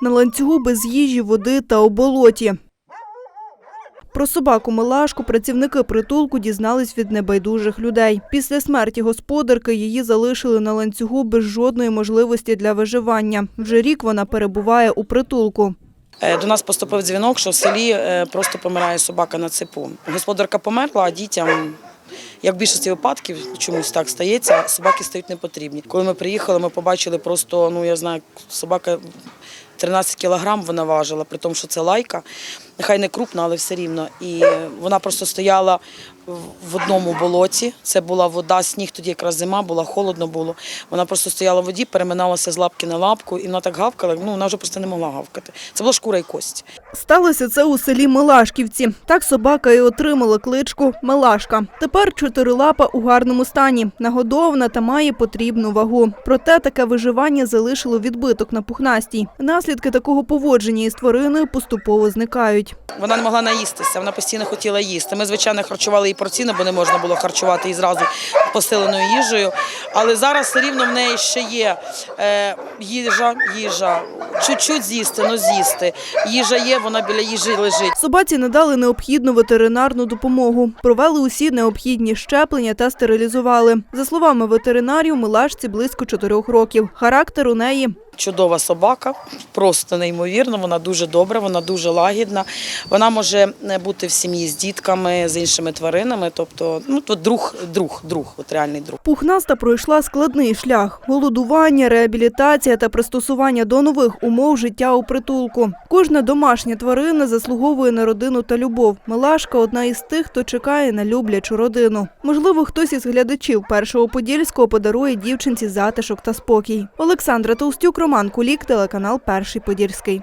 на ланцюгу без їжі, води та у болоті. Про собаку Милашку працівники притулку дізнались від небайдужих людей. Після смерті господарки її залишили на ланцюгу без жодної можливості для виживання. Вже рік вона перебуває у притулку. Е, До нас поступив дзвінок, що в селі е, просто помирає собака на цепу. Господарка померла, а дітям, як в більшості випадків, чомусь так стається, собаки стають непотрібні. Коли ми приїхали, ми побачили просто, ну я знаю, собака 13 кілограм вона важила, при тому, що це лайка. Нехай не крупна, але все рівно. І вона просто стояла в- одному болоті. Це була вода, сніг, тоді якраз зима була, холодно було. Вона просто стояла в воді, переминалася з лапки на лапку, і вона так гавкала. Ну вона вже просто не могла гавкати. Це була шкура і кость. Сталося це у селі Милашківці. Так собака і отримала кличку Милашка. Тепер чотирилапа у гарному стані, нагодована та має потрібну вагу. Проте таке виживання залишило відбиток на пухнастій. Наслідки такого поводження із твариною поступово зникають. Вона не могла наїстися, вона постійно хотіла їсти. Ми, звичайно, харчували її порційно, бо не можна було харчувати її зразу посиленою їжею. Але зараз все рівно в неї ще є е, їжа, їжа. Чуть-чуть з'їсти, ну з'їсти. Їжа є, вона біля їжі лежить. Собаці надали необхідну ветеринарну допомогу. Провели усі необхідні щеплення та стерилізували. За словами ветеринарів, Милашці близько чотирьох років. Характер у неї Чудова собака, просто неймовірно. Вона дуже добра, вона дуже лагідна. Вона може е, бути в сім'ї з дітками, з іншими тваринами. Тобто, ну то друг, друг, друг, от реальний друг. Пухнаста пройшла складний шлях: голодування, реабілітація та пристосування до нових умов життя у притулку. Кожна домашня тварина заслуговує на родину та любов. Милашка одна із тих, хто чекає на люблячу родину. Можливо, хтось із глядачів першого подільського подарує дівчинці затишок та спокій. Олександра Толстюк, Роман Кулік, телеканал Перший Подільський.